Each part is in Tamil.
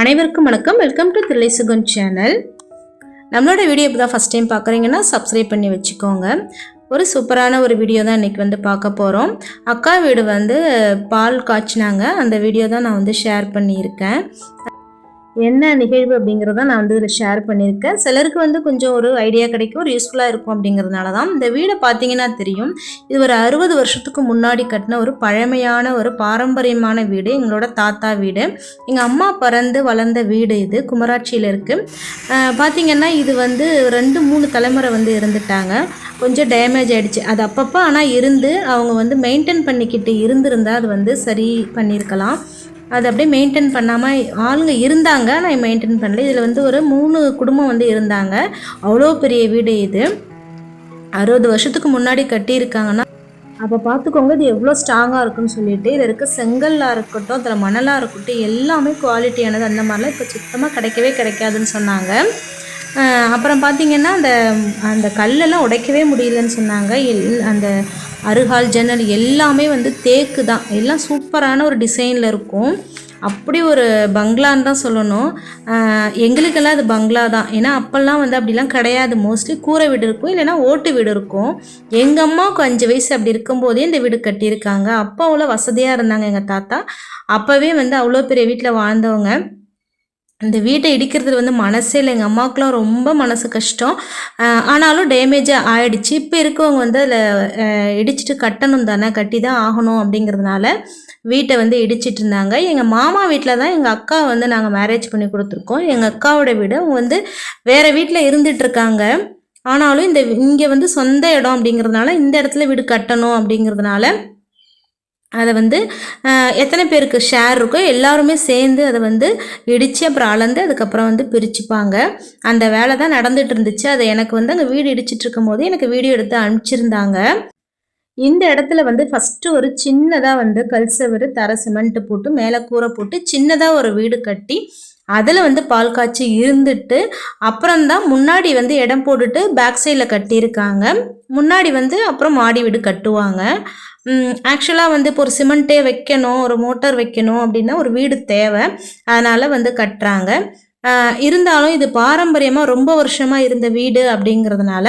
அனைவருக்கும் வணக்கம். Welcome to Thillai Sugan channel நம்மளோட வீடியோ இப்போ தான் ஃபஸ்ட் டைம் பார்க்குறீங்கன்னா சப்ஸ்கிரைப் பண்ணி வச்சுக்கோங்க. ஒரு சூப்பரான ஒரு வீடியோ தான் இன்றைக்கி வந்து பார்க்க போகிறோம் அக்கா வீடு வந்து பால் காய்ச்சினாங்க. அந்த வீடியோ தான் நான் வந்து ஷேர் பண்ணியிருக்கேன். என்ன நிகழ்வு அப்படிங்கிறத நான் வந்து இதில் ஷேர் பண்ணியிருக்கேன். சிலருக்கு வந்து கொஞ்சம் ஒரு ஐடியா கிடைக்கும் ஒரு யூஸ்ஃபுல்லாக இருக்கும் அப்படிங்கிறதுனால தான் இந்த வீடை பார்த்தீங்கன்னா தெரியும். இது ஒரு அறுபது வருஷத்துக்கு முன்னாடி கட்டின ஒரு பழமையான ஒரு பாரம்பரியமான வீடு. எங்களோட தாத்தா வீடு. எங்கள் அம்மா பிறந்து வளர்ந்த வீடு இது குமராட்சியில் இருக்குது பார்த்தீங்கன்னா இது வந்து ரெண்டு மூணு தலைமுறை வந்து இருந்துட்டாங்க. கொஞ்சம் டேமேஜ் ஆகிடுச்சு அது அப்பப்போ ஆனால் இருந்து அவங்க வந்து மெயின்டைன் பண்ணிக்கிட்டு இருந்திருந்தால் அது வந்து சரி பண்ணியிருக்கலாம். அது அப்படியே மெயின்டைன் பண்ணாமல் ஆளுங்க இருந்தாங்க. நான் மெயின்டைன் பண்ணல. இதில் வந்து ஒரு மூணு குடும்பம் வந்து இருந்தாங்க. அவ்வளோ பெரிய வீடு இது. அறுபது வருஷத்துக்கு முன்னாடி கட்டியிருக்காங்கன்னா அப்போ பார்த்துக்கோங்க இது எவ்வளோ ஸ்ட்ராங்காக இருக்குன்னு சொல்லிட்டு இதில் இருக்க செங்கல்லாக இருக்கட்டும் அதில் மணலாக இருக்கட்டும் எல்லாமே குவாலிட்டியானது அந்த மாதிரிலாம் இப்போ சுத்தமாக கிடைக்கவே கிடைக்காதுன்னு சொன்னாங்க. அப்புறம் பார்த்தீங்கன்னா அந்த அந்த கல்லெல்லாம் உடைக்கவே முடியலன்னு சொன்னாங்க. எல் அந்த அருகால் ஜன்னல் எல்லாமே வந்து தேக்கு தான். எல்லாம் சூப்பரான ஒரு டிசைனில் இருக்கும். அப்படி ஒரு பங்களான்னு தான் சொல்லணும். எங்களுக்கெல்லாம் அது பங்களா தான். ஏன்னா அப்போல்லாம் வந்து அப்படிலாம் கிடையாது. மோஸ்ட்லி கூரை வீடு இருக்கும் இல்லைன்னா ஓட்டு வீடு இருக்கும். எங்கள் அம்மாவுக்கு அஞ்சு வயசு அப்படி இருக்கும்போதே இந்த வீடு கட்டியிருக்காங்க. அப்போ அவ்வளோ வசதியாக இருந்தாங்க எங்கள் தாத்தா. அப்போவே வந்து அவ்வளோ பெரிய வீட்டில் வாழ்ந்தவங்க. இந்த வீட்டை இடிக்கிறது வந்து மனசே இல்லை. எங்கள் அம்மாவுக்குலாம் ரொம்ப மனசு கஷ்டம். ஆனாலும் டேமேஜாக ஆயிடுச்சு. இப்போ இருக்கவங்க வந்து அதில் இடிச்சிட்டு கட்டணும் தானே கட்டி தான் ஆகணும் அப்படிங்கிறதுனால வீட்டை வந்து இடிச்சிட்டு இருந்தாங்க. எங்கள் மாமா வீட்டில் தான் எங்கள் அக்கா வந்து நாங்கள் மேரேஜ் பண்ணி கொடுத்துருக்கோம். எங்கள் அக்காவோட வீடு. அவங்க வந்து வேறு வீட்டில் இருந்துகிட்ருக்காங்க ஆனாலும் இந்த இங்கே வந்து சொந்த இடம் அப்படிங்கிறதுனால இந்த இடத்துல வீடு கட்டணும் அப்படிங்கிறதுனால அதை வந்து எத்தனை பேருக்கு ஷேர் இருக்கோ எல்லாருமே சேர்ந்து அதை வந்து இடித்து அப்புறம் அளந்து அதுக்கப்புறம் வந்து பிரிச்சுப்பாங்க. அந்த வேலை தான் நடந்துட்டு இருந்துச்சு. அதை எனக்கு வந்து அங்கே வீடு இடிச்சிட்டு இருக்கும்போது எனக்கு வீடியோ எடுத்து அனுப்பிச்சிருந்தாங்க. இந்த இடத்துல வந்து ஃபஸ்ட்டு ஒரு சின்னதாக வந்து கல் சவர் தர சிமெண்ட் போட்டு மேலே கூரை போட்டு சின்னதாக ஒரு வீடு கட்டி அதில் வந்து பால் காய்ச்சி இருந்துட்டு அப்புறம்தான் முன்னாடி வந்து இடம் போட்டுட்டு பேக் சைடில் கட்டியிருக்காங்க. முன்னாடி வந்து அப்புறம் மாடி வீடு கட்டுவாங்க. ஆக்சுவலாக வந்து இப்போ ஒரு சிமெண்ட்டே வைக்கணும் ஒரு மோட்டார் வைக்கணும் அப்படின்னா ஒரு வீடு தேவை. அதனால் வந்து கட்டுறாங்க. இருந்தாலும் இது பாரம்பரியமாக ரொம்ப வருஷமாக இருந்த வீடு அப்படிங்கிறதுனால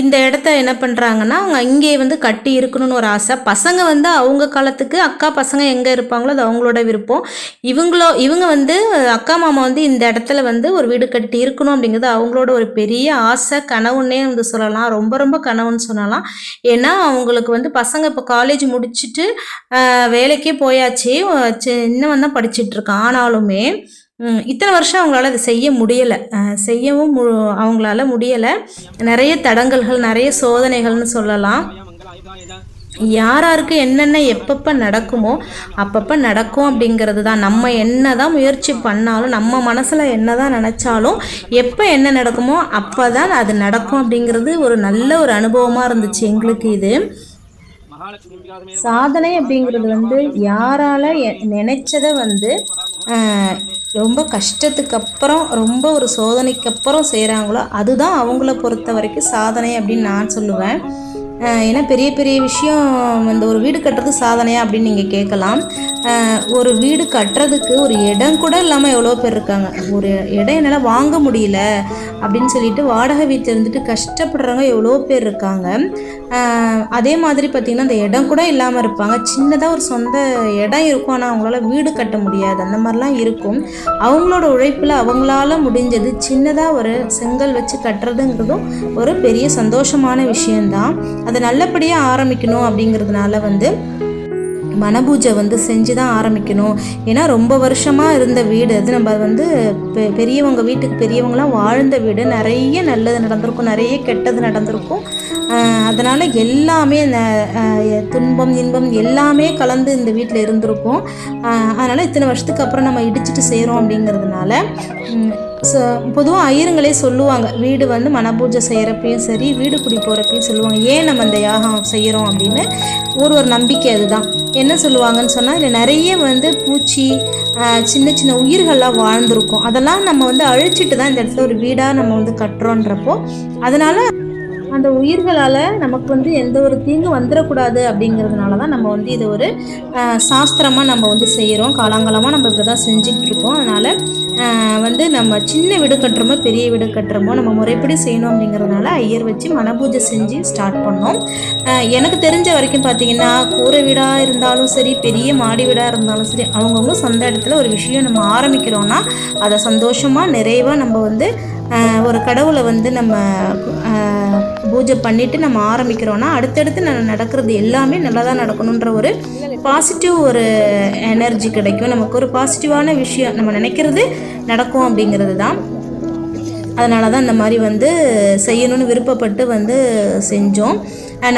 இந்த இடத்த என்ன பண்ணுறாங்கன்னா அவங்க இங்கே வந்து கட்டி இருக்கணும்னு ஒரு ஆசை. பசங்க வந்து அவங்க காலத்துக்கு அக்கா பசங்க எங்கே இருப்பாங்களோ அது அவங்களோட விருப்பம். இவங்களோ இவங்க வந்து அக்கா மாமா வந்து இந்த இடத்துல வந்து ஒரு வீடு கட்டி இருக்கணும் அப்படிங்கிறது அவங்களோட ஒரு பெரிய ஆசை. கனவுன்னே வந்து சொல்லலாம். ரொம்ப ரொம்ப கனவுன்னு சொல்லலாம். ஏன்னா அவங்களுக்கு வந்து பசங்க இப்போ காலேஜ் முடிச்சுட்டு வேலைக்கே போயாச்சு. சின்னவன் தான் படிச்சிட்டு இருக்கான். ஆனாலுமே இத்தனை வருஷம் அவங்களால அதை செய்ய முடியலை. செய்யவும் மு அவங்களால முடியலை. நிறைய தடங்கல்கள் நிறைய சோதனைகள்னு சொல்லலாம். யாராருக்கு என்னென்ன எப்பப்போ நடக்குமோ அப்பப்போ நடக்கும் அப்படிங்கிறது தான். நம்ம என்ன தான் முயற்சி பண்ணாலும் நம்ம மனசில் என்ன தான் நினச்சாலும் எப்போ என்ன நடக்குமோ அப்போ தான் அது நடக்கும் அப்படிங்கிறது ஒரு நல்ல ஒரு அனுபவமாக இருந்துச்சு எங்களுக்கு இது. சாதனை அப்படிங்கிறது வந்து யாரால எ- நினைச்சதை வந்து ரொம்ப கஷ்டத்துக்கு அப்புறம் ரொம்ப ஒரு சோதனைக்கு அப்புறம் செய்கிறாங்களோ அதுதான் அவங்கள பொறுத்த வரைக்கும் சாதனை அப்படின்னு நான் சொல்லுவேன். ஏன்னா பெரிய பெரிய விஷயம் இந்த ஒரு வீடு கட்டுறது சாதனையா அப்படின்னு நீங்கள் கேட்கலாம். ஒரு வீடு கட்டுறதுக்கு ஒரு இடம் கூட இல்லாமல் எவ்வளோ பேர் இருக்காங்க. ஒரு இடம் என்னால் வாங்க முடியல அப்படின்னு சொல்லிட்டு வாடகை வீட்டில் இருந்துட்டு கஷ்டப்படுறவங்க எவ்வளோ பேர் இருக்காங்க. அதே மாதிரி பார்த்திங்கன்னா அந்த இடம் கூட இல்லாமல் இருப்பாங்க. சின்னதாக ஒரு சொந்த இடம் இருக்கும். ஆனால் அவங்களால வீடு கட்ட முடியாது. அந்த மாதிரிலாம் இருக்கும். அவங்களோட உழைப்பில் அவங்களால முடிஞ்சது சின்னதாக ஒரு செங்கல் வச்சு கட்டுறதுங்கிறதும் ஒரு பெரிய சந்தோஷமான விஷயந்தான் அதை நல்லபடியாக ஆரம்பிக்கணும் அப்படிங்கிறதுனால வந்து மனபூஜை வந்து செஞ்சு தான் ஆரம்பிக்கணும். ஏன்னா ரொம்ப வருஷமாக இருந்த வீடு அது. நம்ம வந்து பெ பெரியவங்க வீட்டுக்கு பெரியவங்களாம் வாழ்ந்த வீடு. நிறைய நல்லது நடந்திருக்கும் நிறைய கெட்டது நடந்திருக்கும். அதனால் எல்லாமே ந- துன்பம் இன்பம் எல்லாமே கலந்து இந்த வீட்டில் இருந்திருக்கும். அதனால் இத்தனை வருஷத்துக்கு அப்புறம் நம்ம இடிச்சிட்டு செய்கிறோம் அப்படிங்கிறதுனால பொதுவாக ஐயருங்களே சொல்லுவாங்க. வீடு வந்து மனபூஜை செய்கிறப்பையும் சரி வீடு குடி போகிறப்பையும் சொல்லுவாங்க. ஏன் நம்ம இந்த யாகம் செய்கிறோம் அப்படின்னு ஒரு ஒரு நம்பிக்கை அதுதான். என்ன சொல்லுவாங்கன்னு சொன்னால் இதில் நிறைய வந்து பூச்சி சின்ன சின்ன உயிர்கள்லாம் வாழ்ந்திருக்கும். அதெல்லாம் நம்ம வந்து அழிச்சிட்டு தான் இந்த இடத்துல ஒரு வீடாக நம்ம வந்து கட்டுறோன்றப்போ அதனால் அந்த உயிர்களால் நமக்கு வந்து எந்த ஒரு தீங்கும் வந்துடக்கூடாது அப்படிங்கிறதுனால தான் நம்ம வந்து இது ஒரு சாஸ்திரமாக நம்ம வந்து செய்கிறோம் காலாங்காலமாக நம்ம இப்படி தான் செஞ்சுக்கிட்டு இருக்கோம். அதனால் வந்து நம்ம சின்ன வீடு கட்டுறோமோ பெரிய வீடு கட்டுறோமோ நம்ம முறைப்படி செய்யணும் அப்படிங்கிறதுனால ஐயர் வச்சு மனபூஜை செஞ்சு ஸ்டார்ட் பண்ணோம். எனக்கு தெரிஞ்ச வரைக்கும் பார்த்தீங்கன்னா கூரை வீடாக இருந்தாலும் சரி பெரிய மாடி வீடாக இருந்தாலும் சரி அவங்கவுங்க சொந்த இடத்துல ஒரு விஷயம் நம்ம ஆரம்பிக்கிறோன்னா அதை சந்தோஷமாக நிறைவாக நம்ம வந்து ஒரு கடவுளை வந்து நம்ம பூஜை பண்ணிட்டு நம்ம ஆரம்பிக்கிறோன்னா அடுத்தடுத்து நடக்கிறது எல்லாமே நல்லா தான் நடக்கணுன்ற ஒரு பாசிட்டிவ் ஒரு எனர்ஜி கிடைக்கும். நமக்கு ஒரு பாசிட்டிவான விஷயம் நம்ம நினைக்கிறது நடக்கும் அப்படிங்கிறது தான் அதனால தான் இந்த மாதிரி வந்து செய்யணும்னு விருப்பப்பட்டு வந்து செஞ்சோம்.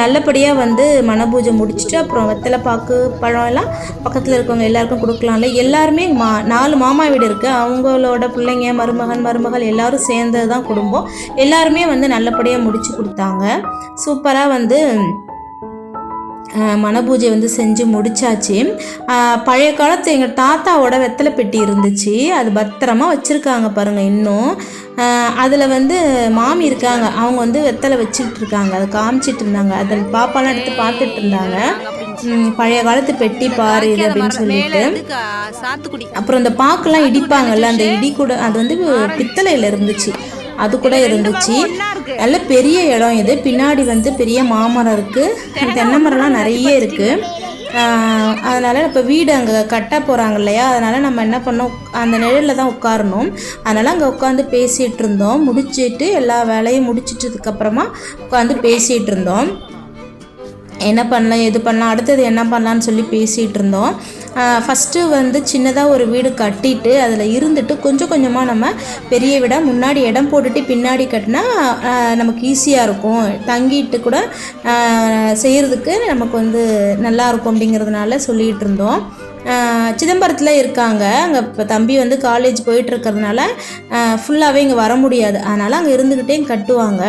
நல்லபடியாக வந்து மனபூஜை முடிச்சுட்டு அப்புறம் வெத்தலை பாக்கு பழம் எல்லாம் பக்கத்தில் இருக்கவங்க எல்லாருக்கும் கொடுக்கலாம்ல. எல்லாருமே மா நாலு மாமா வீடு இருக்குது அவங்களோட பிள்ளைங்க மருமகன் மருமகள் எல்லாரும் சேர்ந்தது தான் குடும்பம். எல்லாருமே வந்து நல்லபடியாக முடிச்சு கொடுத்தாங்க. சூப்பராக வந்து மனபூஜை வந்து செஞ்சு முடிச்சாச்சு. பழைய காலத்து எங்கள் தாத்தாவோட வெத்தலை பெட்டி இருந்துச்சு. அது பத்திரமா வச்சுருக்காங்க பாருங்கள் இன்னும். அதில் வந்து மாமி இருக்காங்க. அவங்க வந்து வெத்தலை வச்சுக்கிட்டு இருக்காங்க. அதை காமிச்சிட்டு இருந்தாங்க. அதில் பாப்பாலாம் எடுத்து பார்த்துட்டு இருந்தாங்க. பழைய காலத்து பெட்டி பாரு இது அப்படின்னு சொல்லிட்டு. சாத்துக்குடி. அப்புறம் இந்த பாக்கெல்லாம் இடிப்பாங்கல்ல அந்த இடி கூட அது வந்து பித்தளையில் இருந்துச்சு. அது கூட இருந்துச்சு. நல்ல பெரிய இடம் இது. பின்னாடி வந்து பெரிய மாமரம் இருக்குது தென்னை மரம்லாம் நிறைய இருக்குது அதனால் இப்போ வீடு அங்கே கட்ட போகிறாங்க இல்லையா? அதனால் நம்ம என்ன பண்ணோம்? அந்த நிழலில் தான் உட்காரணும். அதனால் அங்கே உட்காந்து பேசிகிட்டு இருந்தோம். முடிச்சிட்டு எல்லா வேலையும் முடிச்சிட்டதுக்கப்புறமா உட்காந்து பேசிகிட்டு இருந்தோம். என்ன பண்ணலாம்? எது பண்ணலாம்? அடுத்தது என்ன பண்ணலான்னு சொல்லி பேசிகிட்டு இருந்தோம். ஃபஸ்ட்டு வந்து சின்னதாக ஒரு வீடு கட்டிட்டு அதில் இருந்துட்டு கொஞ்சம் கொஞ்சமாக நம்ம பெரிய வீடாக முன்னாடி இடம் போட்டுட்டு பின்னாடி கட்டினா நமக்கு ஈஸியாக இருக்கும். தங்கிட்டு கூட செய்கிறதுக்கு நமக்கு வந்து நல்லாயிருக்கும் அப்படிங்கிறதுனால சொல்லிகிட்டு இருந்தோம். சிதம்பரத்தில் இருக்காங்க. அங்கே இப்போ தம்பி வந்து காலேஜ் போயிட்டுருக்கிறதுனால ஃபுல்லாகவே இங்கே வர முடியாது. அதனால் அங்கே இருந்துக்கிட்டே கட்டுவாங்க.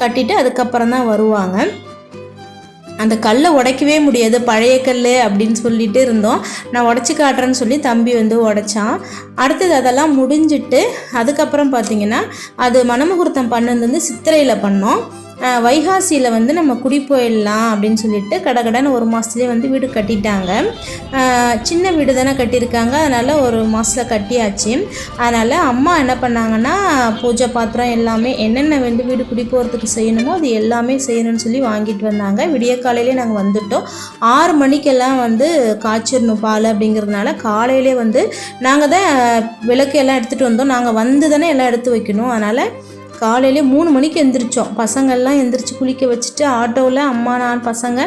கட்டிட்டு அதுக்கப்புறம் தான் வருவாங்க. அந்த கல்லை உடைக்கவே முடியாது பழைய கல் அப்படின்னு சொல்லிட்டு இருந்தோம். நான் உடச்சி காட்டுறேன்னு சொல்லி தம்பி வந்து உடைச்சான். அடுத்தது அதெல்லாம் முடிஞ்சிட்டு அதுக்கப்புறம் பார்த்தீங்கன்னா அது மணமுகூர்த்தம் பண்ணது வந்து சித்திரையில் பண்ணோம். வைகாசியில் வந்து நம்ம குடி போயிடலாம் அப்படின்னு சொல்லிட்டு கடகடன்னு ஒரு மாதத்துலேயே வந்து வீடு கட்டிட்டாங்க. சின்ன வீடு தானே கட்டியிருக்காங்க. அதனால் ஒரு மாதத்தில் கட்டியாச்சு. அதனால் அம்மா என்ன பண்ணாங்கன்னா பூஜை பாத்திரம் எல்லாமே என்னென்ன வந்து வீடு குடி போகிறதுக்கு செய்யணுமோ அது எல்லாமே செய்யணும்னு சொல்லி வாங்கிட்டு வந்தாங்க. விடிய காலையிலே நாங்கள் வந்துட்டோம். ஆறு மணிக்கெல்லாம் வந்து காய்ச்சிடணும் பால் அப்படிங்கிறதுனால காலையிலே வந்து நாங்கள் தான் விளக்கு எல்லாம் எடுத்துகிட்டு வந்தோம். நாங்கள் வந்து தானே எல்லாம் எடுத்து வைக்கணும். அதனால் காலையிலே மூணு மணிக்கு எந்திரிச்சோம். பசங்கள்லாம் எந்திரிச்சு குளிக்க வச்சுட்டு ஆட்டோவில் அம்மா நான் பசங்க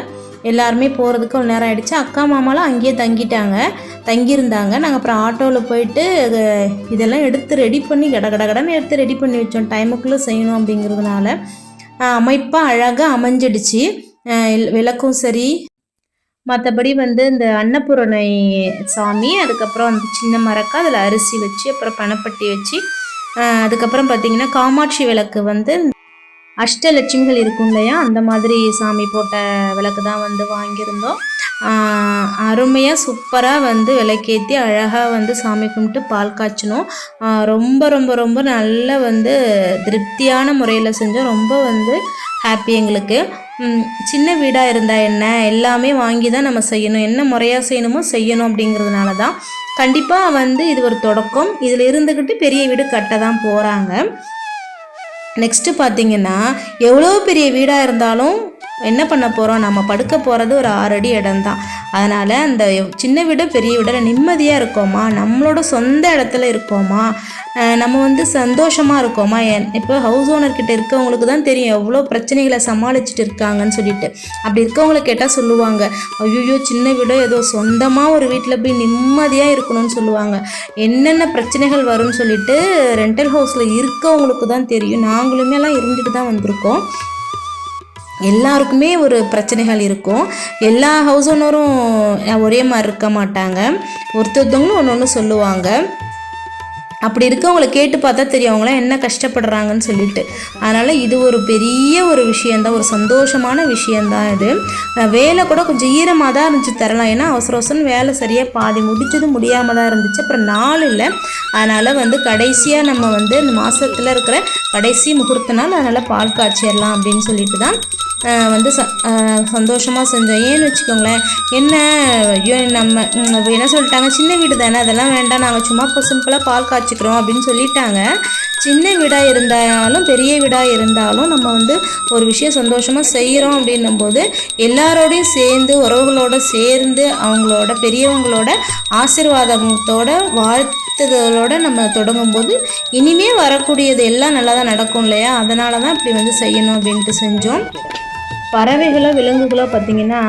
எல்லாருமே போகிறதுக்கு ஒரு நேரம் ஆகிடுச்சு அக்கா மாமாலாம் அங்கேயே தங்கிட்டாங்க. தங்கியிருந்தாங்க. நாங்கள் அப்புறம் ஆட்டோவில் போயிட்டு இதெல்லாம் எடுத்து ரெடி பண்ணி கட கட கடன்னு எடுத்து ரெடி பண்ணி வச்சோம். டைமுக்குள்ளே செய்யணும் அப்படிங்கிறதுனால. அமைப்பாக அழகாக அமைஞ்சிடுச்சு. விளக்கும் சரி. மற்றபடி வந்து இந்த அன்னபூரணை சாமி அதுக்கப்புறம் அந்த சின்ன மரக்கா அதில் அரிசி வச்சு அப்புறம் பணப்பட்டி வச்சு அதுக்கப்புறம் பார்த்தீங்கன்னா காமாட்சி விளக்கு வந்து அஷ்டலட்சுமிகள் இருக்கும் இல்லையா? அந்த மாதிரி சாமி போட்ட விளக்கு தான் வந்து வாங்கியிருந்தோம். அருமையாக சூப்பராக வந்து விளக்கேற்றி அழகாக வந்து சாமி கும்பிட்டு பால் காய்ச்சினோம். ரொம்ப ரொம்ப ரொம்ப நல்ல வந்து திருப்தியான முறையில் செஞ்சோம். ரொம்ப வந்து ஹாப்பி எங்களுக்கு. சின்ன வீடாக இருந்தால் என்ன? எல்லாமே வாங்கி தான் நம்ம செய்யணும். என்ன முறையாக செய்யணுமோ செய்யணும் அப்படிங்கிறதுனால தான் கண்டிப்பாக வந்து இது ஒரு தொடக்கம். இதில் இருந்துக்கிட்டு பெரிய வீடு கட்ட தான் போகிறாங்க நெக்ஸ்ட்டு பார்த்தீங்கன்னா எவ்வளோ பெரிய வீடாக இருந்தாலும் என்ன பண்ண போகிறோம் நம்ம படுக்க போகிறது ஒரு ஆறு அடி இடம் தான் அதனால் அந்த சின்ன வீடு பெரிய வீடில் நிம்மதியாக இருக்கோமா? நம்மளோட சொந்த இடத்துல இருக்கோமா? நம்ம வந்து சந்தோஷமாக இருக்கோமா? என் இப்போ ஹவுஸ் ஓனர்கிட்ட இருக்கவங்களுக்கு தான் தெரியும் எவ்வளோ பிரச்சனைகளை சமாளிச்சுட்டு இருக்காங்கன்னு சொல்லிட்டு. அப்படி இருக்கவங்களை கேட்டால் சொல்லுவாங்க ஐயோ சின்ன வீடோ ஏதோ சொந்தமாக ஒரு வீட்டில் போய் நிம்மதியாக இருக்கணும்னு சொல்லுவாங்க. என்னென்ன பிரச்சனைகள் வரும்னு சொல்லிட்டு ரெண்டல் ஹவுஸில் இருக்கவங்களுக்கு தான் தெரியும். நாங்களுமே எல்லாம் இருந்துட்டு தான் வந்திருக்கோம். எல்லாருக்குமே ஒரு பிரச்சனைகள் இருக்கும். எல்லா ஹவுஸ் ஓனரும் ஒரே மாதிரி இருக்க மாட்டாங்க. ஒருத்தொருத்தவங்களும் ஒன்று ஒன்று சொல்லுவாங்க. அப்படி இருக்கவங்கள கேட்டு பார்த்தா தெரியும் அவங்களாம் என்ன கஷ்டப்படுறாங்கன்னு சொல்லிட்டு. அதனால் இது ஒரு பெரிய ஒரு விஷயந்தான் ஒரு சந்தோஷமான விஷயந்தான் இது. வேலை கூட கொஞ்சம் ஈரமாக தான் இருந்துச்சு தரலாம். ஏன்னா அவசர அவசரம் வேலை சரியாக பாதி முடிச்சது முடியாமல் தான் இருந்துச்சு. அப்புறம் நாள் இல்லை. அதனால் வந்து கடைசியாக நம்ம வந்து இந்த மாதத்தில் இருக்கிற கடைசி முகூர்த்த நாள் அதனால் பால் காய்ச்சிடலாம் அப்படின்னு சொல்லிட்டு தான் வந்து ச சந்தோஷமாக செஞ்சோம் ஏன்னு வச்சுக்கோங்களேன் என்ன ஐயோ நம்ம என்ன சொல்லிட்டாங்க? சின்ன வீடு தானே அதெல்லாம் வேண்டாம் நாங்கள் சும்மா இப்போ சிம்பிளாக பால் காய்ச்சிக்கிறோம் அப்படின்னு சொல்லிட்டாங்க. சின்ன வீடாக இருந்தாலும் பெரிய வீடாக இருந்தாலும் நம்ம வந்து ஒரு விஷயம் சந்தோஷமாக செய்கிறோம் அப்படின்னும்போது எல்லாரோடையும் சேர்ந்து உறவுகளோட சேர்ந்து அவங்களோட பெரியவங்களோட ஆசீர்வாதத்தோட வாழ்த்துதலோட நம்ம தொடங்கும்போது இனிமே வரக்கூடியது எல்லாம் நல்லா தான் நடக்கும் இல்லையா? அதனால தான் இப்படி வந்து செய்யணும் அப்படின்ட்டு செஞ்சோம். பறவைகளோ விலங்குகளோ பார்த்திங்கன்னா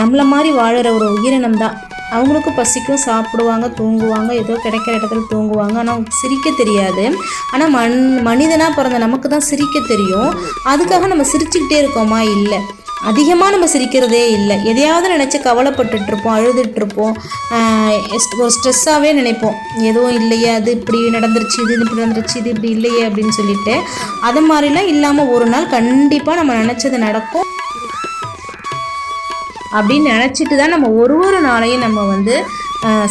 நம்மளை நம்மள மாதிரி வாழ்கிற ஒரு உயிரினம் தான் அவங்களுக்கும் பசிக்கும் சாப்பிடுவாங்க தூங்குவாங்க ஏதோ கிடைக்கிற இடத்துல தூங்குவாங்க. ஆனால் சிரிக்க தெரியாது. ஆனால் மண் மனிதனாக பிறந்த நமக்கு தான் சிரிக்க தெரியும். அதுக்காக நம்ம சிரிச்சுக்கிட்டே இருக்கோமா? இல்லை. அதிகமாக நம்ம சிரிக்கிறதே இல்லை. எதையாவது நினச்சி கவலைப்பட்டுட்டு இருப்போம் அழுதுட்டு இருப்போம் ஒரு ஸ்ட்ரெஸ்ஸாகவே நினைப்போம். எதுவும் இல்லையே அது இப்படி நடந்துருச்சு இது இப்படி நடந்துருச்சு இது இப்படி இல்லையே அப்படின்னு சொல்லிட்டு அது மாதிரிலாம் இல்லாமல் ஒரு நாள் கண்டிப்பாக நம்ம நினச்சது நடக்கும். அப்படின்னு நினச்சிட்டு தான் நம்ம ஒரு ஒரு நாளையும் நம்ம வந்து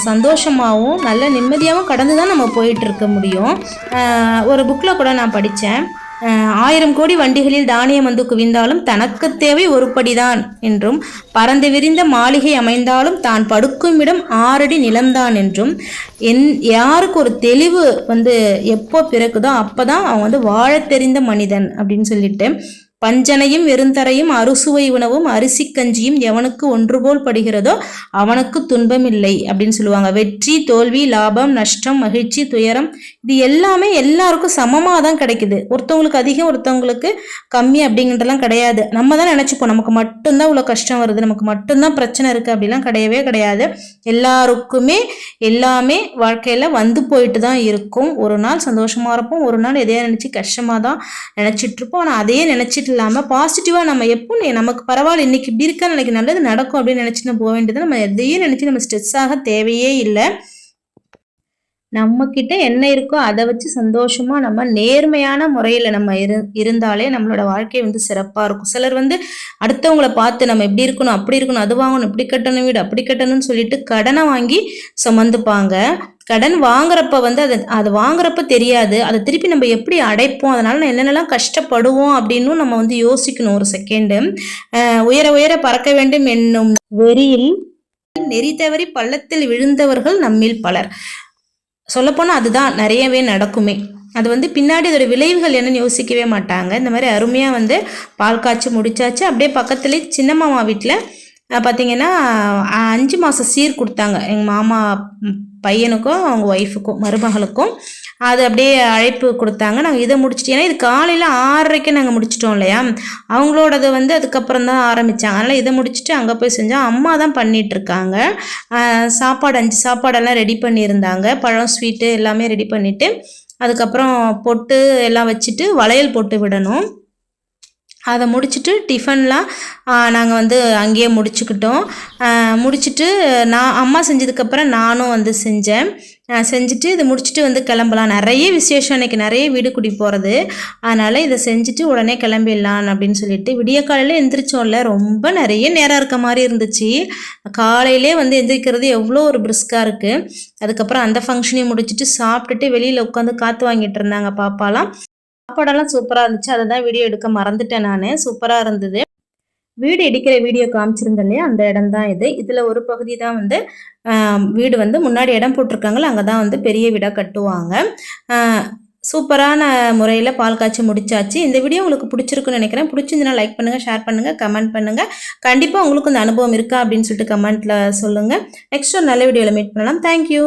சந்தோஷமாகவும் நல்ல நிம்மதியாகவும் கடந்து தான் நம்ம போயிட்டுருக்க முடியும். ஒரு புக்கில் கூட நான் படித்தேன் ஆயிரம் கோடி வண்டிகளில் தானியம் வந்து குவிந்தாலும் தனக்கு தேவை ஒரு படிதான் என்றும் பறந்து விரிந்த மாளிகை அமைந்தாலும் தான் படுக்கும் இடம் ஆறடி நிலம்தான் என்றும் என் யாருக்கு ஒரு தெளிவு வந்து எப்போ பிறக்குதோ அப்போ தான் அவன் வந்து வாழத் தெரிந்த மனிதன் அப்படின்னு சொல்லிட்டு பஞ்சனையும் வெறுந்தரையும் அறுசுவை உணவும் அரிசி கஞ்சியும் எவனுக்கு ஒன்று போல் படுகிறதோ அவனுக்கு துன்பம் இல்லை அப்படின்னு சொல்லுவாங்க. வெற்றி தோல்வி லாபம் நஷ்டம் மகிழ்ச்சி துயரம் இது எல்லாமே எல்லாருக்கும் சமமாக தான் கிடைக்குது. ஒருத்தவங்களுக்கு அதிகம் ஒருத்தவங்களுக்கு கம்மி அப்படிங்கிறதெல்லாம் கிடையாது. நம்ம தான் நினச்சிப்போம். நமக்கு மட்டும்தான் இவ்வளோ கஷ்டம் வருது. நமக்கு மட்டும்தான் பிரச்சனை இருக்குது அப்படிலாம் கிடையவே கிடையாது. எல்லாருக்குமே எல்லாமே வாழ்க்கையில் வந்து போயிட்டு தான் இருக்கும். ஒரு நாள் சந்தோஷமாக இருப்போம். ஒரு நாள் எதையா நினச்சி கஷ்டமாக தான் நினச்சிட்டு இருப்போம். ஆனால் அதையே நினச்சிட்டு இல்லாமல் பாசிட்டிவாக நம்ம எப்போ நமக்கு பரவாயில்ல இன்னைக்கு இப்படி இருக்கா நாளைக்கு நல்லது நடக்கும் அப்படின்னு நினச்சிட்டு போக வேண்டியது நம்ம எதையும் நினச்சி நம்ம ஸ்ட்ரெஸ் ஆக தேவையே இல்லை. நம்மக்கிட்ட என்ன இருக்கோ அதை வச்சு சந்தோஷமாக நம்ம நேர்மையான முறையில் நம்ம இரு இருந்தாலே நம்மளோட வாழ்க்கை வந்து சிறப்பாக இருக்கும். சிலர் வந்து அடுத்தவங்களை பார்த்து நம்ம எப்படி இருக்கணும் அப்படி இருக்கணும் அது வாங்கணும் இப்படி கட்டணும் வீடு அப்படி கட்டணும்னு சொல்லிட்டு கடனை வாங்கி சுமந்துப்பாங்க. கடன் வாங்குறப்ப வந்து அது அது வாங்குறப்ப தெரியாது. அதை திருப்பி நம்ம எப்படி அடைப்போம்? அதனால நான் என்னென்னலாம் கஷ்டப்படுவோம் அப்படின்னும் நம்ம வந்து யோசிக்கணும் ஒரு செகண்டு உயர உயர பறக்க வேண்டும் என்னும் வெறியில் நெறி தவறி பள்ளத்தில் விழுந்தவர்கள் நம்மில் பலர். சொல்லப்போனால் அதுதான் நிறையவே நடக்குமே. அது வந்து பின்னாடி அதோட விளைவுகள் என்னன்னு யோசிக்கவே மாட்டாங்க. இந்த மாதிரி அருமையாக வந்து பால் காய்ச்சி முடிச்சாச்சு. அப்படியே பக்கத்துலேயே சின்ன மாமா வீட்டில் பார்த்திங்கன்னா அஞ்சு மாதம் சீர் கொடுத்தாங்க. எங்கள் மாமா பையனுக்கும் அவங்க ஒய்ஃபுக்கும் மருமகளுக்கும். அது அப்படியே அழைப்பு கொடுத்தாங்க. நாங்கள் இதை முடிச்சிட்டு ஏன்னா இது காலையில் ஆறரைக்கு நாங்கள் முடிச்சிட்டோம் இல்லையா? அவங்களோடது வந்து அதுக்கப்புறம் தான் ஆரம்பித்தாங்க அதனால் இதை முடிச்சுட்டு அங்கே போய் செஞ்சோம். அம்மா தான் பண்ணிகிட்ருக்காங்க சாப்பாடு அஞ்சு சாப்பாடெல்லாம் ரெடி பண்ணியிருந்தாங்க. பழம் ஸ்வீட்டு எல்லாமே ரெடி பண்ணிவிட்டு அதுக்கப்புறம் பொட்டு எல்லாம் வச்சுட்டு வளையல் போட்டு விடணும். அதை முடிச்சுட்டு டிஃபன்லாம் நாங்கள் வந்து அங்கேயே முடிச்சுக்கிட்டோம். முடிச்சுட்டு நான் அம்மா செஞ்சதுக்கப்புறம் நானும் வந்து செஞ்சேன். செஞ்சுட்டு இதை முடிச்சுட்டு வந்து கிளம்பலாம். நிறைய விசேஷம். இன்றைக்கி நிறைய வீடு குடி போகிறது அதனால் இதை செஞ்சுட்டு உடனே கிளம்பிடலாம் அப்படின்னு சொல்லிட்டு விடிய காலையில் எந்திரிச்சோம்ல. ரொம்ப நிறைய நேரம் இருக்க மாதிரி இருந்துச்சு. காலையிலே வந்து எந்திரிக்கிறது எவ்வளோ ஒரு பிரிஸ்காக இருக்குது அதுக்கப்புறம் அந்த ஃபங்க்ஷனையும் முடிச்சுட்டு சாப்பிட்டுட்டு வெளியில் உட்காந்து காற்று வாங்கிட்டு இருந்தாங்க பாப்பாலாம். சாப்பாடெல்லாம் சூப்பராக இருந்துச்சு. அதை தான் வீடியோ எடுக்க மறந்துட்டேன் நான். சூப்பராக இருந்தது. வீடு இடிக்கிற வீடியோ காமிச்சிருந்தேன் இல்லையா? அந்த இடம் தான் இது. இதில் ஒரு பகுதி தான் வந்து வீடு வந்து முன்னாடி இடம் போட்டிருக்காங்களே அங்கே தான் வந்து பெரிய வீடாக கட்டுவாங்க. சூப்பரான முறையில் பால் காய்ச்சி முடிச்சாச்சு. இந்த வீடியோ உங்களுக்கு பிடிச்சிருக்குன்னு நினைக்கிறேன். பிடிச்சிருந்துன்னா லைக் பண்ணுங்கள் ஷேர் பண்ணுங்கள் கமெண்ட் பண்ணுங்கள் கண்டிப்பாக உங்களுக்கு இந்த அனுபவம் இருக்கா அப்படின்னு சொல்லிட்டு கமெண்ட்டில் சொல்லுங்கள் நெக்ஸ்ட் ஒரு நல்ல வீடியோவில் மீட் பண்ணலாம். தேங்க்யூ